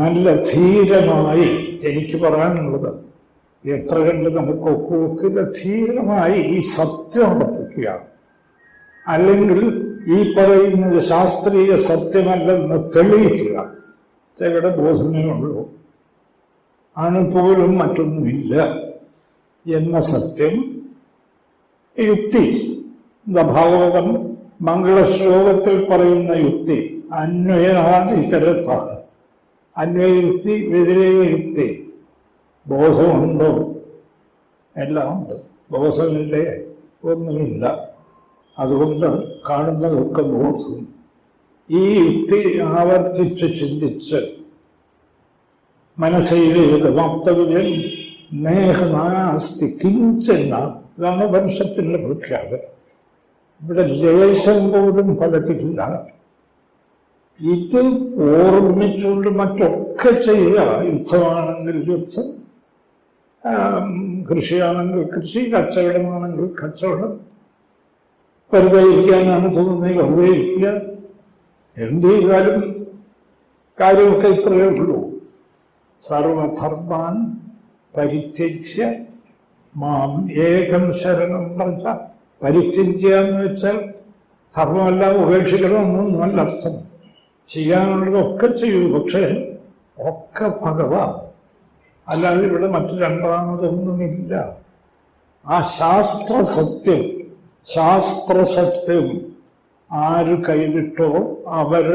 നല്ല ധീരമായി എനിക്ക് പറയാനുള്ളത് എത്ര കണ്ട് നമുക്ക് ഒക്കില്ല ധീരമായി ഈ സത്യം ഉറപ്പിക്കുക. അല്ലെങ്കിൽ ഈ പറയുന്നത് ശാസ്ത്രീയ സത്യമല്ലെന്ന് തെളിയിക്കുക. ചിലയുടെ ബോധമേ ഉള്ളൂ അണുപോലും മറ്റൊന്നുമില്ല എന്ന സത്യം യുക്തി. ഭാഗവതം മംഗളശ്ലോകത്തിൽ പറയുന്ന യുക്തി അന്വയനാണ് ഇത്തരത്ത അന്വയയുക്തി വ്യതിരേക യുക്തി ബോധമുണ്ടോ. എല്ലാം ഉണ്ട് ബോധമില്ലേ? ഒന്നുമില്ല. അതുകൊണ്ട് കാണുന്നതൊക്കെ ബോധം. ഈ യുക്തി ആവർത്തിച്ച് ചിന്തിച്ച് മനസ്സിലേത് വക്തവ്യം നേഹനാസ്തി കിഞ്ചെന്ന ഇതാണ് വംശത്തിന്റെ പ്രഖ്യാപനം. ഇവിടെ ലേശം പോലും ഫലത്തില്ല. ഇത് ഓർമ്മിച്ചുകൊണ്ട് മറ്റൊക്കെ ചെയ്യുക. യുദ്ധമാണെങ്കിൽ യുദ്ധം. കൃഷിയാണെങ്കിൽ കൃഷി കച്ചവടമാണെങ്കിൽ കച്ചവടം. വെറുതെ ഇരിക്കാനാണ് തോന്നുന്നത് വെറുതെ ഇരിക്കുക എന്ത് ചെയ്താലും കാര്യമൊക്കെ ഇത്രയേ ഉള്ളൂ. സർവധർമാൻ പരിത്യജ്യ മാം ഏകം ശരണം പറഞ്ഞ പരിത്യജ്യ എന്ന് വെച്ചാൽ ധർമ്മമെല്ലാം ഉപേക്ഷിക്കണമെന്നൊന്നുമല്ല അർത്ഥം. ചെയ്യാനുള്ളതൊക്കെ ചെയ്യൂ. പക്ഷേ ഒക്കെ ഭഗവാൻ. അല്ലാതെ ഇവിടെ മറ്റു രണ്ടാമതൊന്നുമില്ല. ആ ശാസ്ത്ര സത്യം ശാസ്ത്ര സത്യം ആര് കൈവിട്ടോ അവർ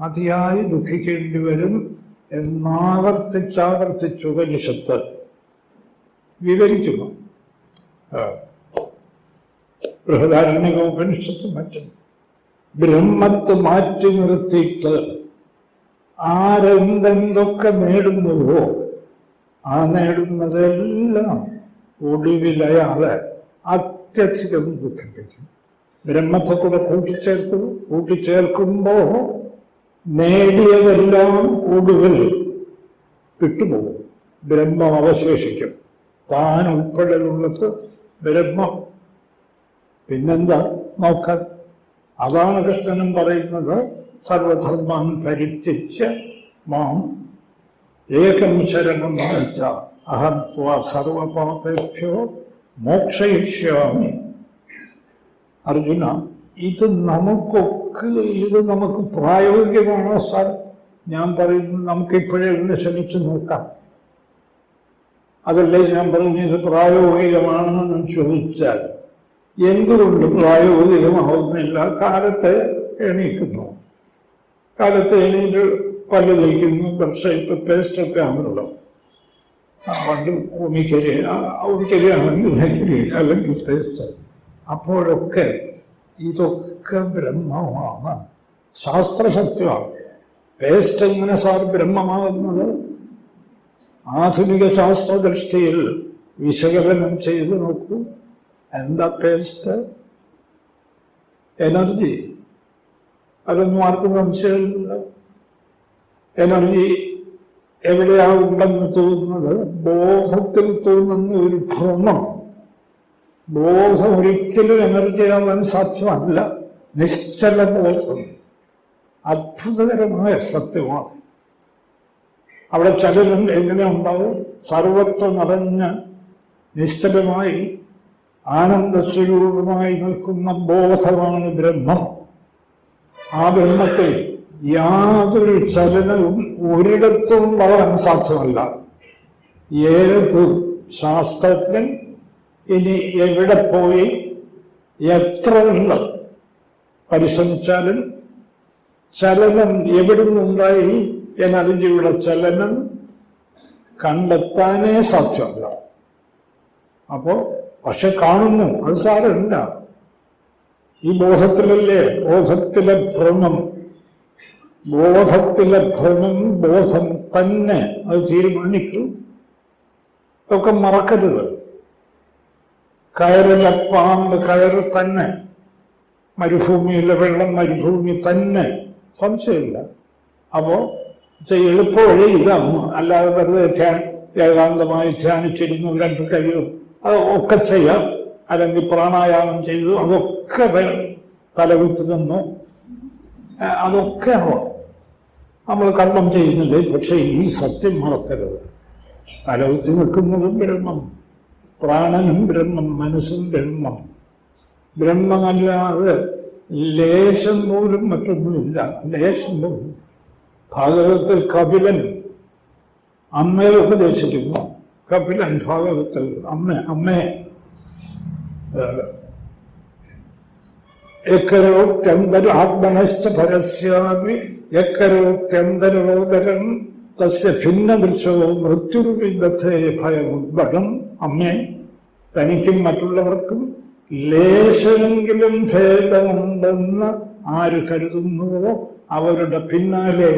അതിയായി ദുഃഖിക്കേണ്ടി വരും എന്നാവർത്തിച്ചാവർത്തിച്ചു ഉപനിഷത്ത് വിവരിക്കുന്നു. ബൃഹദാരണ്യ ഉപനിഷത്ത് മറ്റും. ബ്രഹ്മത്ത് മാറ്റി നിർത്തിയിട്ട് ആരെന്തെന്തൊക്കെ നേടുന്നുവോ ആ നേടുന്നതെല്ലാം ഒടുവിലയാളെ അത്യധികം ദുഃഖിപ്പിക്കും. ബ്രഹ്മത്തെ കൂടെ കൂട്ടിച്ചേർത്തു കൂട്ടിച്ചേർക്കുമ്പോ നേടിയതെല്ലാം ഒടുവിൽ വിട്ടുപോകും ബ്രഹ്മം അവശേഷിക്കും. താൻ ഉൾപ്പെടെയുള്ളത് ബ്രഹ്മം. പിന്നെന്താ? നോക്കാൻ അതാണ് കൃഷ്ണനും പറയുന്നത് സർവധർമാൻ പരിത്യജ്യ മാം ഏകം ശരണം വായിച്ച അഹം ത്വാ സർവപാപേഭ്യോ മോക്ഷയിഷ്യാമി. അർജുന ഇത് നമുക്കൊക്കെ ഇത് നമുക്ക് പ്രായോഗികമാണോ സാർ? ഞാൻ പറയുന്നത് നമുക്ക് ഇപ്പോഴേ ഒന്ന് ശ്രമിച്ചു നോക്കാം. അതല്ലേ ഞാൻ പറഞ്ഞത്? പ്രായോഗികമാണെന്ന് ചോദിച്ചാൽ എന്തുകൊണ്ട് പ്രായോഗികമാവുന്നില്ല കാലത്തെ എണീക്കുന്നു. കാലത്തെ എണീറ്റ് പല്ല് തയ്ക്കുന്നു പക്ഷേ ഇപ്പം പേസ്റ്റൊക്കെ ആണല്ലോ പണ്ട് ഭൂമിക്കരി ഉരിക്കരിയാണെങ്കിൽ ഉമിക്കരി അല്ലെങ്കിൽ പേസ്റ്റ് അപ്പോഴൊക്കെ ഇതൊക്കെ ബ്രഹ്മമാണ്. ശാസ്ത്രസത്യമാണ് പേസ്റ്റ് എങ്ങനെ സാർ ബ്രഹ്മമാകുന്നത്? ആധുനിക ശാസ്ത്രദൃഷ്ടിയിൽ വിശകലനം ചെയ്ത് നോക്കൂ. എന്താ പേസ്റ്റ് എനർജി അതൊന്നും ആർക്കും സംശയമില്ല എനർജി എവിടെയാ ഉണ്ടെന്ന് തോന്നുന്നത്? ബോധത്തിൽ തോന്നുന്ന ഒരു ഭ്രമം. ബോധം ഒരിക്കലും എനർജിയാവാൻ സാധ്യമല്ല. നിശ്ചല ബോധം അത്ഭുതകരമായ സത്യമാണ്. അവിടെ ചലനം എങ്ങനെ ഉണ്ടാവും? സർവത്വം നിറഞ്ഞ് നിശ്ചലമായി ആനന്ദസ്വരൂപമായി നിൽക്കുന്ന ബോധമാണ് ബ്രഹ്മം. ആ ബ്രഹ്മത്തെ യാതൊരു ചലനവും ഒരിടത്തും വളരാൻ സാധ്യമല്ല. ഏത് ശാസ്ത്രജ്ഞൻ ഇനി എവിടെ പോയി എത്ര പരിശ്രമിച്ചാലും ചലനം എവിടെ നിന്നുണ്ടായി എനർജിയുടെ ചലനം കണ്ടെത്താനേ സാധ്യമല്ല. അപ്പോ പക്ഷെ കാണുന്നു. അത് സാരമില്ല. ഈ ബോധത്തിലല്ലേ? ബോധത്തിലെ ഭ്രമം. ബോധത്തിലെ ഭ്രമം ബോധം തന്നെ. അത് തീരുമാനിക്കും. ഒക്കെ മറക്കരുത്. കയറിലെ പാമ്പ് കയറ് തന്നെ. മരുഭൂമിയിലെ വെള്ളം മരുഭൂമി തന്നെ. സംശയമില്ല. അപ്പോ എളുപ്പ വഴി ഇതാണ് അല്ലാതെ വെറുതെ ഏകാന്തമായി ധ്യാനിച്ചിരുന്നു. രണ്ട് കഴിയും അത് ഒക്കെ ചെയ്യാം. അല്ലെങ്കിൽ പ്രാണായാമം ചെയ്തു അതൊക്കെ വേണം തലകുത്തി നിന്നു. അതൊക്കെ നമ്മൾ കർമ്മം ചെയ്യുന്നില്ലേ? പക്ഷെ ഈ സത്യം മറക്കരുത്. തലകുത്തി നിൽക്കുന്നതും ബ്രഹ്മം. പ്രാണനും ബ്രഹ്മം മനസ്സും ബ്രഹ്മം. ബ്രഹ്മമല്ലാതെ ലേശം പോലും മറ്റൊന്നുമില്ല. ലേശം പോലും. ഭാഗവതത്തിൽ കപിലൻ അമ്മയെ ഉപദേശിക്കുന്നു. കപിലൻ ഭാഗവതത്തിൽ അമ്മ അമ്മയെ യക്കരോത്യന്തരാത്മനശ്ച പരസ്യാമി യക്കരോത്യന്തരോദരം തസ്യ ഭിന്നദൃശോ മൃത്യുർവിദത്തെ ഭയമുദ്ഭടം അമ്മേ തനിക്കും മറ്റുള്ളവർക്കും ലേശമെങ്കിലും ഭേദമുണ്ടെന്ന് ആര് കരുതുന്നുവോ അവരുടെ പിന്നാലെ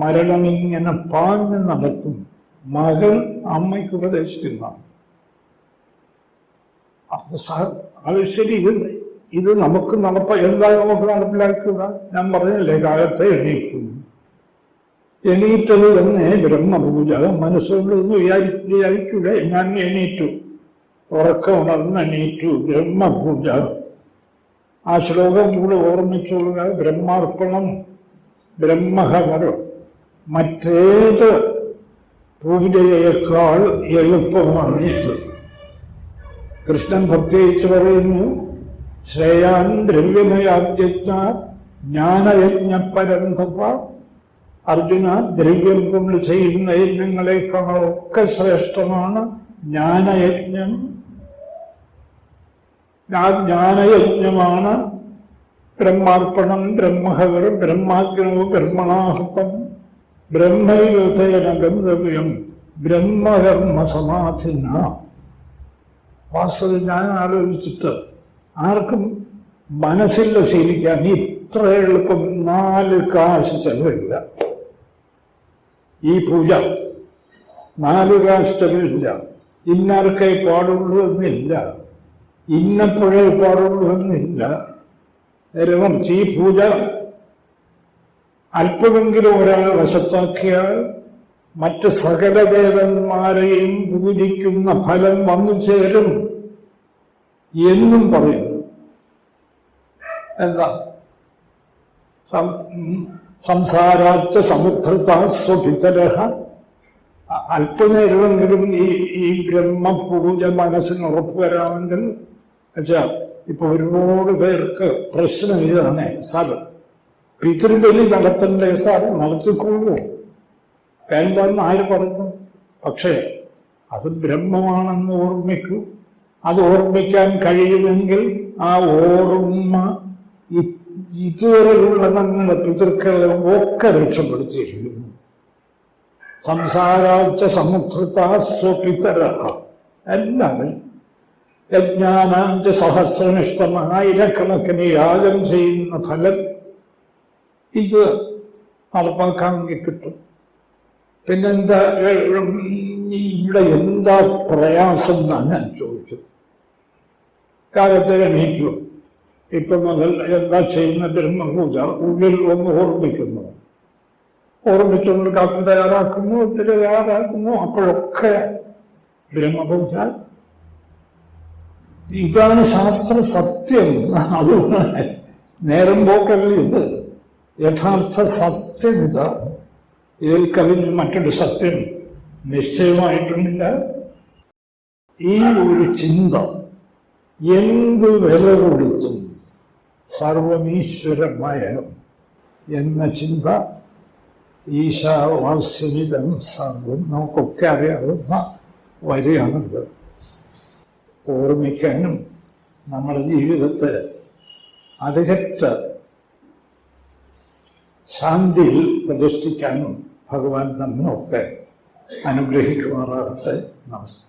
മരണമിങ്ങനെ പാഞ്ഞു നടക്കും. മകൾ അമ്മയ്ക്ക് ഉപദേശിക്കുന്നതാണ് അത് ശരി ഇത് ഇത് നമുക്ക് നടപ്പ എന്താ നമുക്ക് നടപ്പിലാക്കുക ഞാൻ പറഞ്ഞില്ലേ കാലത്തെ എണീക്കുന്നു. എണീറ്റത് തന്നെ ബ്രഹ്മപൂജ. മനസ്സുകൊണ്ട് ഒന്ന് വിചാരി വിചാരിക്കുക ഞാൻ എണീറ്റു. ഉറക്കം ഉണർന്ന് എണീറ്റു. ബ്രഹ്മപൂജ. ആ ശ്ലോകം കൂടെ ഓർമ്മിച്ചുകൊള്ളുക ബ്രഹ്മാർപ്പണം ബ്രഹ്മഹവരം മറ്റേത് പൂജയേക്കാൾ എളുപ്പമാണ് ഇത് കൃഷ്ണൻ പ്രത്യേകിച്ച് പറയുന്നു ശ്രേയാൻ ദ്രവ്യമയാദ്യജ്ഞ ജ്ഞാനയജ്ഞപരന്തപ അർജുന ദ്രവ്യം കൊണ്ട് ചെയ്യുന്ന യജ്ഞങ്ങളെക്കാളൊക്കെ ശ്രേഷ്ഠമാണ് ജ്ഞാനയജ്ഞം. ആ ജ്ഞാനയജ്ഞമാണ് ബ്രഹ്മാർപ്പണം ബ്രഹ്മഹവർ ബ്രഹ്മാഗ്രഹ ബ്രഹ്മണാഹൃതം. ബ്രഹ്മയുധേന ബ്രഹ്മകർമ്മ സമാധിന വാസ്തവത്തിൽ ഞാൻ ആലോചിച്ചിട്ട് ആർക്കും മനസ്സിൽ ശീലിക്കാൻ ഇത്ര എളുപ്പം നാല് കാശ് ചെലവില്ല. ഈ പൂജ നാല് കാശ് ചെലവില്ല. ഇന്നാർക്കേ പാടുള്ളൂ എന്നില്ല ഇന്നപ്പോഴേ പാടുള്ളൂ എന്നില്ല ഈ പൂജ അല്പമെങ്കിലും ഒരാൾ വശത്താക്കിയാൽ മറ്റ് സകല ദേവന്മാരെയും പൂജിക്കുന്ന ഫലം വന്നു ചേരും എന്നും പറയുന്നു എന്താ? സംസാരാച്ച സമുദ്രതാസ്വഭിതര അല്പനേരമെങ്കിലും ഈ ഈ ബ്രഹ്മപൂജ മനസ്സിന് ഉറപ്പുവരാമെങ്കിൽ വെച്ചാൽ ഇപ്പൊ ഒരുപാട് പേർക്ക് പ്രശ്നം ഇതാണ് സാർ പിതൃബലി നടത്തണ്ടേ സാർ നടത്തിക്കൊള്ളൂ വേണ്ടെന്ന് ആര് പറഞ്ഞു പക്ഷേ അത് ബ്രഹ്മമാണെന്ന് ഓർമ്മിക്കൂ. അത് ഓർമ്മിക്കാൻ കഴിയുമെങ്കിൽ ആ ഓർമ്മ ഇതുവരെയുള്ള നമ്മുടെ പിതൃക്കളെ ഒക്കെ രക്ഷപ്പെടുത്തിയിരിക്കുന്നു. സംസാരാച്ച സമുദ്രത സ്വപിതര എല്ലാവരും യജ്ഞാനാഞ്ച സഹസ്രനിഷ്ഠമായിരക്കണക്കിന് യാഗം ചെയ്യുന്ന ഫലം ഇത് നടപ്പാക്കാമെങ്കിൽ കിട്ടും. പിന്നെന്താ ഇവിടെ എന്താ പ്രയാസം എന്നാണ് ഞാൻ ചോദിച്ചത്. കാലത്തെ എണീറ്റു ഇപ്പൊ മുതൽ എന്താ ചെയ്യുന്ന ബ്രഹ്മപൂജ ഉള്ളിൽ ഒന്ന് ഓർമ്മിക്കുന്നു. ഓർമ്മിച്ചുകൊണ്ട് കാപ്പി തയ്യാറാക്കുന്നു ഇത് തയ്യാറാക്കുന്നു അപ്പോഴൊക്കെ ബ്രഹ്മപൂജ ഇതാണ് ശാസ്ത്ര സത്യം അതുകൊണ്ട് നേരം പോക്കല്ല ഇത്. യഥാർത്ഥ സത്യമിത ഇതിൽ കവിൽ മറ്റൊരു സത്യം നിശ്ചയമായിട്ടുണ്ടില്ല. ഈ ഒരു ചിന്ത എന്ത് വില കൊടുത്തും സർവമീശ്വരമയം എന്ന ചിന്ത ഈശാവാസ്യമിതം സർവം നമുക്കൊക്കെ അറിയാവുന്ന വരികയാണത് ഓർമ്മിക്കാനും നമ്മുടെ ജീവിതത്തെ അതിരറ്റ ശാന്തിയിൽ പ്രതിഷ്ഠിക്കാനും ഭഗവാൻ നമ്മൊക്കെ അനുഗ്രഹിക്കുമാറാകട്ടെ. നമസ്കാരം.